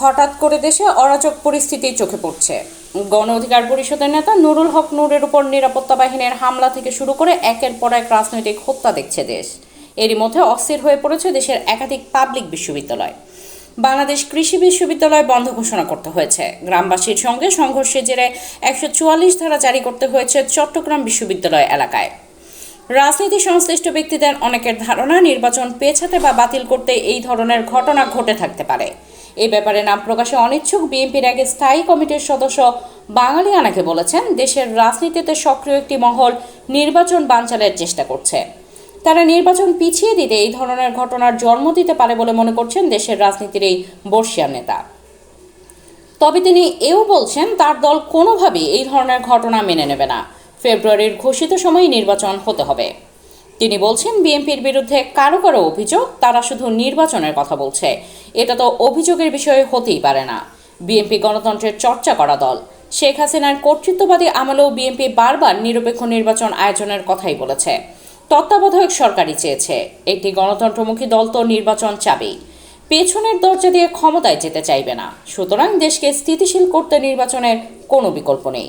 হঠাৎ করে দেশে অরাজক পরিস্থিতি চোখে পড়ছে। গণ অধিকার পরিষদের নেতা নুরুল হক নূরের উপর নিরাপত্তা বাহিনীর হামলা থেকে শুরু করে একের পর এক রাজনৈতিক হত্যা দেখছে দেশ। এরই মধ্যে অস্থির হয়ে পড়েছে দেশের একাধিক পাবলিক বিশ্ববিদ্যালয়। বাংলাদেশ কৃষি বিশ্ববিদ্যালয় বন্ধ ঘোষণা করতে হয়েছে। গ্রামবাসীর সঙ্গে সংঘর্ষের জেরে একশো চুয়াল্লিশ ধারা জারি করতে হয়েছে চট্টগ্রাম বিশ্ববিদ্যালয় এলাকায়। রাজনীতি সংশ্লিষ্ট ব্যক্তিদের অনেকের ধারণা, নির্বাচন পেছাতে বা বাতিল করতে এই ধরনের ঘটনা ঘটে থাকতে পারে। এই ব্যাপারে নাম প্রকাশে অনিচ্ছুক বিএনপির এক স্থায়ী কমিটির সদস্য বাঙালি আনাকে বলেছেন, দেশের রাজনীতিতে সক্রিয় একটি মহল নির্বাচন বানচালের চেষ্টা করছে। তারা নির্বাচন পিছিয়ে দিতে এই ধরনের ঘটনার জন্ম দিতে পারে বলে মনে করছেন দেশের রাজনীতির এই বর্ষিয়ান নেতা। তবে তিনি এও বলছেন, তার দল কোনোভাবেই এই ধরনের ঘটনা মেনে নেবে না। ফেব্রুয়ারির ঘোষিত সময়ে নির্বাচন হতে হবে। তিনি বলছেন, বিএনপির বিরুদ্ধে কারও কারও অভিযোগ, তারা শুধু নির্বাচনের কথা বলছে। এটা তো অভিযোগের বিষয় হতেই পারে না। বিএনপি গণতন্ত্রের চর্চা করা দল। শেখ হাসিনার কর্তৃত্ববাদী আমলেও বিএনপি বারবার নিরপেক্ষ নির্বাচন আয়োজনের কথাই বলেছে। তত্ত্বাবধায়ক সরকারই চেয়েছে। একটি গণতন্ত্রমুখী দল তো নির্বাচন চাবেই। পেছনের দরজা দিয়ে ক্ষমতায় যেতে চাইবে না। সুতরাং দেশকে স্থিতিশীল করতে নির্বাচনের কোনো বিকল্প নেই।